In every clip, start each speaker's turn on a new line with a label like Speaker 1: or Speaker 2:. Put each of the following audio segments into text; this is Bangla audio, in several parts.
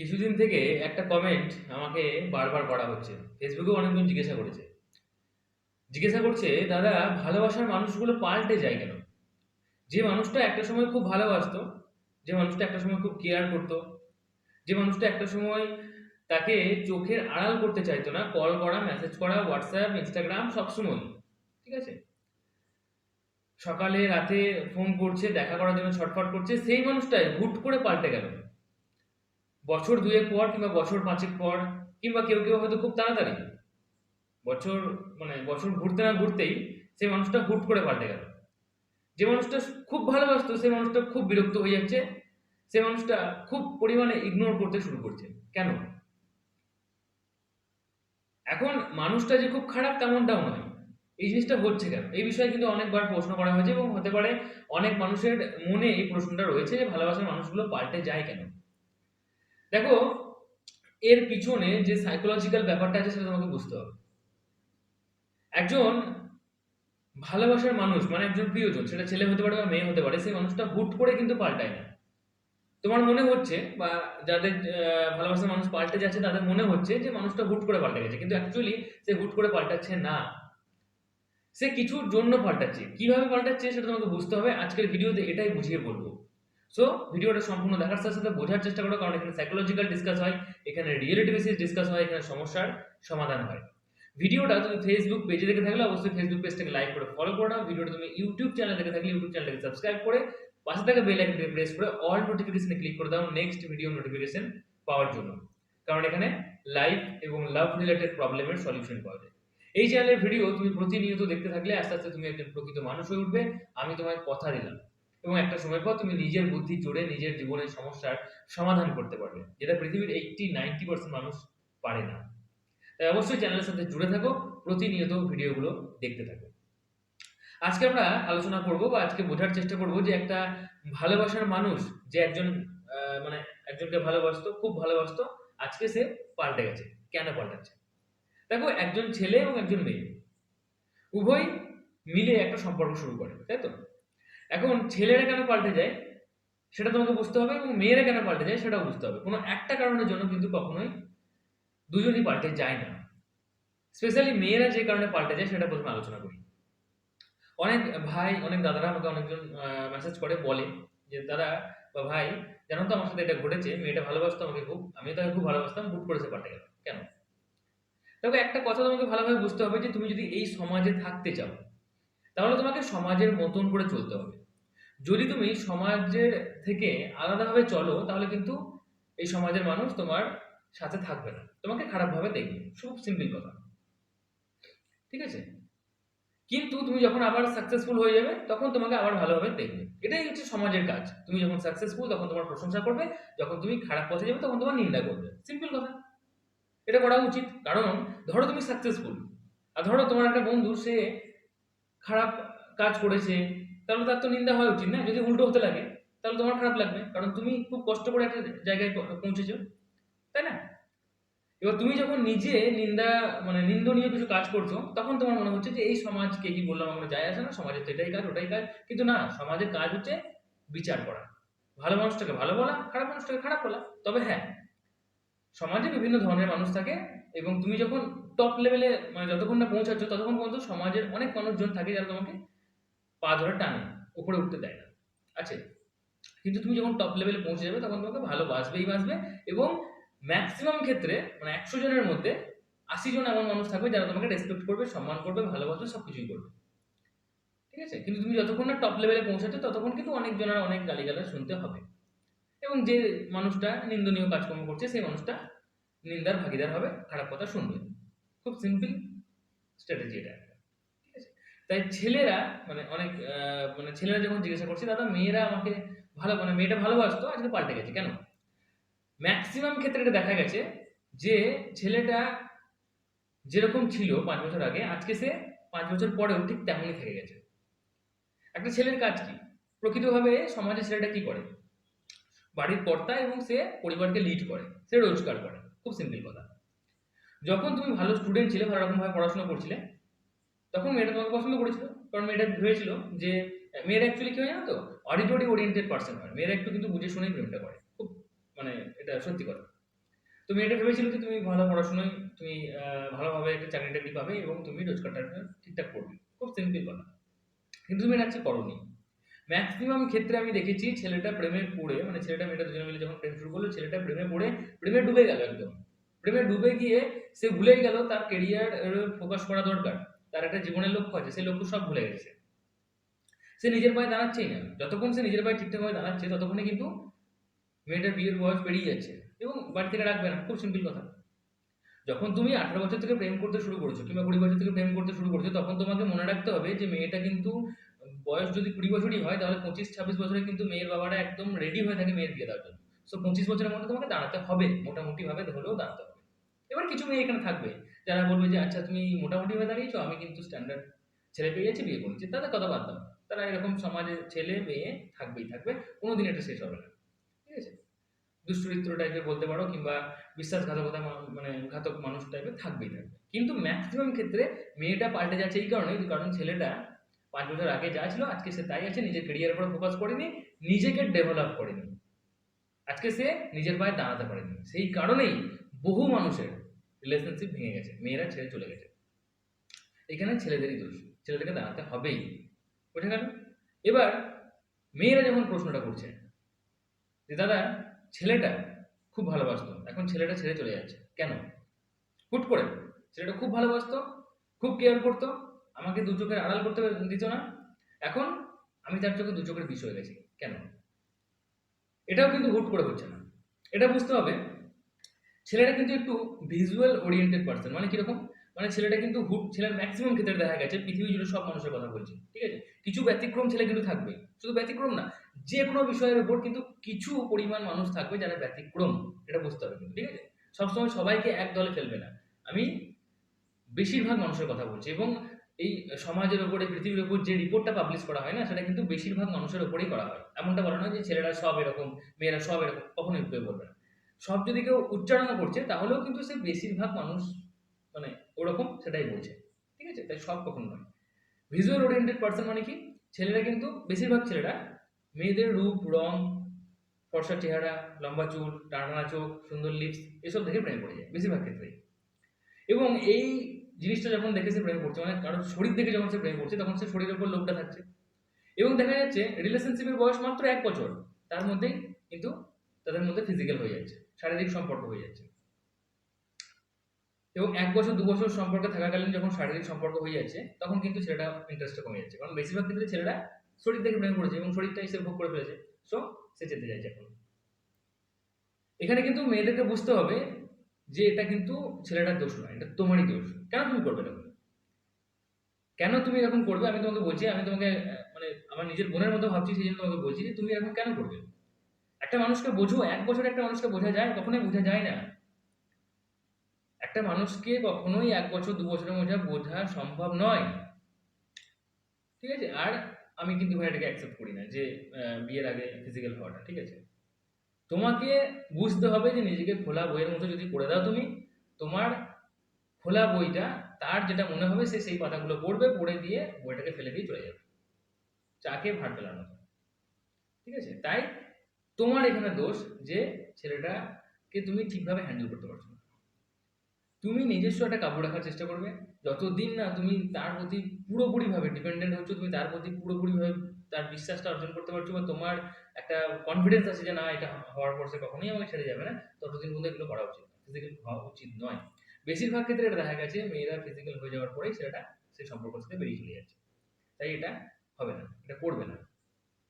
Speaker 1: কিছুদিন থেকে একটা কমেন্ট আমাকে বারবার করা হচ্ছে। ফেসবুকেও অনেকজন জিজ্ঞাসা করেছে। জিজ্ঞাসা করছে, দাদা, ভালোবাসার মানুষগুলো পাল্টে যায় কেন? যে মানুষটা একটা সময় খুব ভালোবাসতো, যে মানুষটা একটা সময় খুব কেয়ার করতো, যে মানুষটা একটা সময় তাকে চোখের আড়াল করতে চাইতো না কল করা মেসেজ করা হোয়াটসঅ্যাপ ইনস্টাগ্রাম সবসময় ঠিক আছে? সকালে রাতে ফোন করছে, দেখা করার জন্য ছটফট করছে, সেই মানুষটাই হুট করে পাল্টে গেল। বছর দুয়েক পর কিংবা বছর পাঁচেক পর কিংবা কেউ কেউ হয়তো খুব তাড়াতাড়ি বছর মানে বছর ঘুরতে না ঘুরতেই সেই মানুষটা হুট করে পাল্টে গেল। যে মানুষটা খুব ভালোবাসতো, সেই মানুষটা খুব বিরক্ত হয়ে যাচ্ছে সে মানুষটা খুব পরিমাণে ইগনোর করতে শুরু করছে। কেন? এখন মানুষটা যে খুব খারাপ তেমনটাও নয়। এই জিনিসটা হচ্ছে কেন? এই বিষয়ে কিন্তু অনেকবার প্রশ্ন করা হয়েছে এবং হতে পারে অনেক মানুষের মনে এই প্রশ্নটা রয়েছে যে ভালোবাসার মানুষগুলো পাল্টে যায় কেন? দেখো, এর পিছনে যে সাইকোলজিক্যাল ব্যাপারটা আছে সেটা তোমাকে বুঝতে হবে। একজন ভালোবাসার মানুষ মানে একজন প্রিয়জন, সেটা ছেলে হতে পারে বা মেয়ে হতে পারে, সেই মানুষটা হুট করে কিন্তু পাল্টায় না। তোমার মনে হচ্ছে বা যাদের ভালোবাসার মানুষ পাল্টে যাচ্ছে, তাদের মনে হচ্ছে যে মানুষটা হুট করে পাল্টে গেছে। কিন্তু অ্যাকচুয়ালি সে হুট করে পাল্টাচ্ছে না। সে কিছুর জন্য পাল্টাচ্ছে। কীভাবে পাল্টাচ্ছে সেটা তোমাকে বুঝতে হবে। আজকের ভিডিওতে এটাই বুঝিয়ে বলব। সো ভিডিওটা সম্পূর্ণ দেখার সাথে সাথে বোঝার চেষ্টা করো, কারণ এখানে সাইকোলজিক্যাল ডিসকাস হয়, এখানে রিয়েলিটি বেসিস ডিসকাস হয়, এখানে সমস্যার সমাধান হয়। ভিডিওটা তুমি ফেসবুক পেজে দেখে থাকলে অবশ্যই ফেসবুক পেজটাকে লাইক করে ফলো করে নাও। ভিডিওটা তুমি ইউটিউব চ্যানেল দেখে থাকলে ইউটিউব চ্যানেলটাকে সাবস্ক্রাইব করে পাশে থাকা বেল আইকনটি প্রেস করে অল নোটিফিকেশনে ক্লিক করে দাও নেক্সট ভিডিও নোটিফিকেশন পাওয়ার জন্য। কারণ এখানে লাইফ এবং লাভ রিলেটেড প্রবলেমের সলিউশন পাওয়া যায়। এই চ্যানেলের ভিডিও তুমি প্রতিনিয়ত দেখতে থাকলে আস্তে আস্তে তুমি একজন প্রকৃত মানুষ হয়ে উঠবে। আমি তোমায় কথা দিলাম। এবং একটা সময় পর তুমি নিজের বুদ্ধি জোরে নিজের জীবনের সমস্যার সমাধান করতে পারবে, যেটা পৃথিবীর এইটটি নাইনটি পার্সেন্ট মানুষ পারে না। তাই অবশ্যই চ্যানেলের সাথে জুড়ে থাকো, প্রতিনিয়ত ভিডিওগুলো দেখতে থাকো। আজকে আমরা আলোচনা করব বা আজকে বোঝার চেষ্টা করব যে একটা ভালোবাসার মানুষ যে একজন মানে একজনকে ভালোবাসতো, খুব ভালোবাসতো, আজকে সে পাল্টে গেছে। কেন পাল্টাচ্ছে? দেখো, একজন ছেলে এবং একজন মেয়ে, উভয় মিলে একটা সম্পর্ক শুরু করে, তাই তো? এখন ছেলেরা কেন পাল্টে যায়, সেটা তোমাকে বুঝতে হবে এবং মেয়েরা কেন পাল্টে যায় সেটাও বুঝতে হবে। কোনো একটা কারণের জন্য কিন্তু কখনোই দুজনই পাল্টে যায় না। স্পেশালি মেয়েরা যে কারণে পাল্টে যায় সেটা প্রথমে আলোচনা করি। অনেক ভাই, অনেক দাদারা আমাকে অনেকজন মেসেজ করে, বলে যে, দাদা বা ভাই, জানো তো আমার সাথে এটা ঘটেছে, মেয়েটা ভালোবাসতো আমাকে খুব আমি তাকে খুব ভালোবাসতাম বুট করে সে পাল্টে গেল। কেন? তবে একটা কথা তোমাকে ভালোভাবে বুঝতে হবে যে, তুমি যদি এই সমাজে থাকতে চাও, তাহলে তোমাকে সমাজের মতন করে চলতে হবে। যদি তুমি সমাজের থেকে আলাদাভাবে চলো, তাহলে কিন্তু এই সমাজের মানুষ তোমার সাথে থাকবে না। তোমাকে খারাপভাবে দেখবে। খুব সিম্পল কথা। ঠিক আছে? কিন্তু তুমি যখন আবার সাকসেসফুল হয়ে যাবে, তখন তোমাকে আবার ভালোভাবে দেখবে। এটাই হচ্ছে সমাজের কাজ। তুমি যখন সাকসেসফুল তখন তোমার প্রশংসা করবে। যখন তুমি খারাপ পথে যাবে, তখন তোমার নিন্দা করবে। সিম্পল কথা। এটা করা উচিত। কারণ, ধরো তুমি সাকসেসফুল আর ধরো তোমার একটা বন্ধু, সে খারাপ কাজ করেছে তাহলে তার তো নিন্দা হওয়া উচিত না। যদি উল্টো হতে লাগে, তাহলে তোমার খারাপ লাগবে। কারণ তুমি খুব কষ্ট করে একটা জায়গায় পৌঁছেছো, তাই না? এবার তুমি যখন নিজে নিন্দা মানে নিন্দনীয় কিছু কাজ করছ, তখন তোমার মনে হচ্ছে যে, এই সমাজকে কি বললাম আমার, যায় আসে না? সমাজের তো এটাই কাজ, ওটাই কাজ। কিন্তু না, সমাজের কাজ হচ্ছে বিচার করা। ভালো মানুষটাকে ভালো বলা, খারাপ মানুষটাকে খারাপ বলা। তবে হ্যাঁ সমাজে বিভিন্ন ধরনের মানুষ থাকে এবং তুমি যখন টপ লেভেলে মানে যতক্ষণ না পৌঁছাচ্ছ, ততক্ষণ পর্যন্ত সমাজের অনেক মানুষজন থাকে যারা তোমাকে পা ধরে টানে উপরে উঠতে দেয় না। আছে? কিন্তু তুমি যখন টপ লেভেলে পৌঁছে যাবে, তখন তোমাকে ভালো বাসবেই বাঁচবে এবং ম্যাক্সিমাম ক্ষেত্রে মানে একশো জনের মধ্যে আশি জন এমন মানুষ থাকবে যারা তোমাকে রেসপেক্ট করবে, সম্মান করবে, ভালোবাসবে সব কিছুই করবে। ঠিক আছে? কিন্তু তুমি যতক্ষণ না টপ লেভেলে পৌঁছাচ্ছ, ততক্ষণ কিন্তু অনেক জনের অনেক গালিগালাজ শুনতে হবে। এবং যে মানুষটা নিন্দনীয় কাজকর্ম করছে, সেই মানুষটা নিন্দার ভাগিদার হবে, খারাপ কথা শুনবে। খুব সিম্পল স্ট্র্যাটেজি এটা। তাই ছেলেরা মানে অনেক মানে ছেলেরা যখন জিজ্ঞাসা করছে, দাদা, মেয়েরা আমাকে ভালো মানে মেয়েটা ভালোবাসতো, আজকে পাল্টে গেছে, কেন? ম্যাক্সিমাম ক্ষেত্রে এটা দেখা গেছে যে ছেলেটা যেরকম ছিল পাঁচ বছর আগে, আজকে সে পাঁচ বছর পরেও ঠিক তেমনই থেকে গেছে। একটা ছেলের কাজ কি? প্রকৃতভাবে সমাজে ছেলেটা কি করে? বাড়ির কর্তা এবং সে পরিবারকে লিড করে, সে রোজগার করে, খুব সিম্পল কথা। যখন তুমি ভালো স্টুডেন্ট ছিলে, ভালো রকমভাবে পড়াশোনা করছিলে তখন মেয়েটা তোমাকে পছন্দ করেছিল, কারণ মেয়েটা ভেবেছিল যে, মেয়েরা অ্যাকচুয়ালি কি হয় জানো তো? অডিটরি ওরিয়েন্টেড পার্সন হয়। মেয়েরা একটু কিন্তু বুঝে শুনেই প্রেমটা করে। খুব মানে এটা সত্যি কথা। তুমি এটা ভেবেছিলে যে, তুমি ভালো পড়াশোনায়, তুমি ভালোভাবে একটা চাকরি টাকরি পাবে এবং তুমি রোজগারটা ঠিকঠাক করবে। খুব সিম্পল কথা। কিন্তু তুমি এটা করনি ম্যাক্সিমাম ক্ষেত্রে আমি দেখেছি ছেলেটা প্রেমে পড়ে মানে ছেলেটা মেয়েটা দুজনে মিলে যখন প্রেম শুরু করল, ছেলেটা প্রেমে পড়ে, প্রেমে ডুবে গেল একদম। প্রেমে ডুবে গিয়ে সে ভুলে গেল, তার কেরিয়ার ফোকাস করা দরকার। তার একটা জীবনের লক্ষ্য আছে, সেই লক্ষ্য সব ভুলে গেছে। সে নিজের পায়ে দাঁড়াচ্ছেই না। যতক্ষণ সে নিজের পায়ে ঠিকঠাকভাবে দাঁড়াচ্ছে, ততক্ষণে কিন্তু মেয়েটার বিয়ের বয়স পেরিয়ে যাচ্ছে এবং বাড়ি থেকে রাখবে না, খুব সিম্পল কথা। যখন তুমি আঠারো বছর থেকে প্রেম করতে শুরু করেছ কিংবা কুড়ি বছর থেকে প্রেম করতে শুরু করছ, তখন তোমাকে মনে রাখতে হবে যে মেয়েটা কিন্তু বয়স যদি কুড়ি বছরই হয়, তাহলে পঁচিশ, ছাব্বিশ বছরে কিন্তু মেয়ের বাবারা একদম রেডি হয়ে থাকে মেয়ের বিয়ে দেওয়ার জন্য। সো পঁচিশ বছরের মধ্যে তোমাকে দাঁড়াতে হবে, মোটামুটিভাবে হলেও দাঁড়াতে হবে। এবার কিছু মেয়ে এখানে থাকবে। যারা বলবে যে আচ্ছা তুমি মোটামুটি ভাবে দাঁড়িয়েছো, আমি কিন্তু স্ট্যান্ডার্ড ছেলে পেয়ে গেছি, বিয়ে করেছি। তাদের কথা বাদ দাও। তারা এরকম সমাজে ছেলে মেয়ে থাকবেই থাকবে, কোনোদিন এটা শেষ হবে না। ঠিক আছে? দুশ্চরিত্র টাইপের বলতে পারো কিংবা বিশ্বাসঘাতকতা মানে ঘাতক মানুষ টাইপের থাকবেই থাকবে। কিন্তু ম্যাক্সিমাম ক্ষেত্রে মেয়েটা পাল্টে যাচ্ছে এই কারণে কারণ ছেলেটা পাঁচ বছর আগে যা ছিল, আজকে সে তাই আছে, নিজের কেরিয়ার উপর ফোকাস করেনি, নিজেকে ডেভেলপ করেনি। আজকে সে নিজের পায়ে দাঁড়াতে পারেনি। সেই কারণেই বহু মানুষের রিলেশনশিপ ভেঙে গেছে, মেয়েরা ছেড়ে চলে গেছে। এখানে ছেলেদেরই দোষ, ছেলেদেরকে দাঁড়াতে হবেই। বুঝে গেল? এবার মেয়েরা যখন প্রশ্নটা করছে, যে দাদা, ছেলেটা খুব ভালোবাসতো, এখন ছেলেটা ছেড়ে চলে যাচ্ছে, কেন? হুট করে, ছেলেটা খুব ভালোবাসতো, খুব কেয়ার করতো, আমাকে দু চোখের আড়াল করতে দিত না। এখন আমি তার চোখে দু চোখের বিষ হয়ে গেছি কেন? এটাও কিন্তু হুট করে হচ্ছে না। এটা বুঝতে হবে ছেলেটা কিন্তু একটু ভিজুয়াল ওরিয়েন্টেড পার্সন মানে কীরকম? মানে ছেলেটা কিন্তু হুট, ছেলের ম্যাক্সিমাম ক্ষেত্রে দেখা গেছে, পৃথিবী জুড়ে সব মানুষের কথা বলছি, ঠিক আছে? কিছু ব্যতিক্রম ছেলে কিন্তু থাকবে, শুধু ব্যতিক্রম না, যে কোনো বিষয়ের উপর কিন্তু কিছু পরিমাণ মানুষ থাকবে যারা ব্যতিক্রম, এটা বুঝতে হবে ঠিক আছে? সবসময় সবাইকে এক দলে ফেলবে না। আমি বেশিরভাগ মানুষের কথা বলছি এবং এই সমাজের উপরে, পৃথিবীর উপর যে রিপোর্টটা পাবলিশ করা হয় না, সেটা কিন্তু বেশিরভাগ মানুষের উপরেই করা হয়। এমনটা বলা নয় যে ছেলেরা সব এরকম, মেয়েরা সব এরকম, কখনোই বলবে না। সব যদি কেউ উচ্চারণ করছে, তাহলেও কিন্তু সে বেশিরভাগ মানুষ মানে ওরকম সেটাই বলছে। ঠিক আছে? তাই সব কখনো নয়। ভিজুয়াল ওরিয়েন্টেড পার্সন মানে কি? ছেলেরা কিন্তু বেশিরভাগ ছেলেরা মেয়েদের রূপ, রং, ফর্সা চেহারা, লম্বা চুল, টানা চোখ, সুন্দর লিপস এসব দেখে প্রেম পড়ে যায়, বেশিরভাগ ক্ষেত্রেই। এবং এই জিনিসটা যখন দেখে সে প্রেম করছে মানে কারোর শরীর দেখে যখন সে প্রেম করছে তখন সে শরীরের উপর লোকটা থাকছে। এবং দেখা যাচ্ছে রিলেশনশিপের বয়স মাত্র এক বছর, তার মধ্যেই কিন্তু তাদের মধ্যে ফিজিক্যাল হয়ে যাচ্ছে। শারীরিক সম্পর্ক হয়ে যাচ্ছে। এবং এক বছর, দু বছর সম্পর্কে থাকাকালীন যখন শারীরিক সম্পর্ক হয়ে যাচ্ছে, তখন কিন্তু ছেলেটা ইন্টারেস্টটা কমে যাচ্ছে। কারণ বেশিরভাগ ক্ষেত্রে ছেলেরা শরীর দেখে প্রেম করেছে এবং শরীরটাই সে ভোগ করে ফেলেছে। সো সে যেতে চাইছে এখন। এখানে কিন্তু মেয়েদেরকে বুঝতে হবে যে এটা কিন্তু ছেলেটার দোষ নয়, এটা তোমারই দোষ। কেন তুমি করবে এরকম? কেন তুমি এরকম করবে? আমি তোমাকে বলছি, আমি তোমাকে মানে আমার নিজের বোনের মতো ভাবছি, সেই জন্য তোমাকে বলছি যে তুমি এরকম কেন করবে? একটা মানুষকে বোঝো, এক বছর একটা মানুষকে বোঝা যায় কখনোই বোঝা যায় না। একটা মানুষকে কখনোই এক বছর, দু বছরের মধ্যে বোঝা সম্ভব নয়। ঠিক আছে? আর আমি কিন্তু ভাই এটাকে অ্যাকসেপ্ট করি না যে বিয়ের আগে ফিজিক্যাল হওয়াটা, ঠিক আছে? তোমাকে বুঝতে হবে যে নিজেকে খোলা বইয়ের মতো যদি করে দাও তুমি, তোমার খোলা বইটা, তার যেটা মনে হবে সে সেই পাতাগুলো পড়বে, পড়ে দিয়ে বইটাকে ফেলে দিয়ে চলে যাবে। চাকে ভাট ফেলানো ঠিক আছে? তাই তোমার এখানে দোষ যে ছেলেটাকে তুমি ঠিকভাবে হ্যান্ডেল করতে পারছ না। তুমি নিজস্ব একটা কাপড় রাখার চেষ্টা করবে। যতদিন না তুমি তার প্রতি পুরোপুরিভাবে ডিপেন্ডেন্ট হচ্ছ, তুমি তার প্রতি পুরোপুরিভাবে তার বিশ্বাসটা অর্জন করতে পারছ বা তোমার একটা কনফিডেন্স আছে যে না, এটা হওয়ার পর সে কখনোই আমাকে ছেড়ে যাবে না, ততদিন পর্যন্ত এগুলো করা উচিত ফিজিক্যাল হওয়া উচিত নয়। বেশিরভাগ ক্ষেত্রে এটা দেখা গেছে, মেয়েরা ফিজিক্যাল হয়ে যাওয়ার পরেই সেটা সেই সম্পর্ক থেকে বেরিয়ে চলে যাচ্ছে। তাই এটা হবে না, এটা করবে না।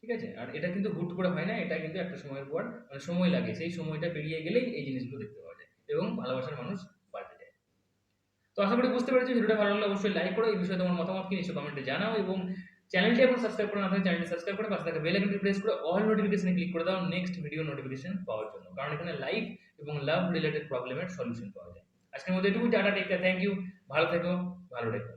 Speaker 1: ঠিক আছে? আর এটা কিন্তু হুট করে হয় না, এটা কিন্তু একটা সময়ের পর মানে সময় লাগে। সেই সময়টা পেরিয়ে গেলেই এই জিনিসগুলো দেখতে পাওয়া যায় এবং ভালোবাসার মানুষ বাড়তে যায় তো আশা করি বুঝতে পেরেছি, ভিডিওটা ভালো লাগলে অবশ্যই লাইক করো। এই বিষয়ে তোমার মতামত কি, নিশ্চয়ই কমেন্টে জানাও এবং চ্যানেলটি এখন সাবস্ক্রাইব করে না চ্যানেলটি সাবস্ক্রাইব করে পাশে থাকা বেল আইকনটি প্রেস করে অল নোটিফিকেশনে ক্লিক করে দাও। নেক্সট ভিডিও নোটিফিকেশন পাওয়ার জন্য। কারণ এখানে লাইফ এবং লাভ রিলেটেড প্রবলেমের সলিউশন পাওয়া যায়। আজকের মধ্যে এটুকু টাটা টেক থ্যাংক ইউ ভালো থেকো ভালো থেকো।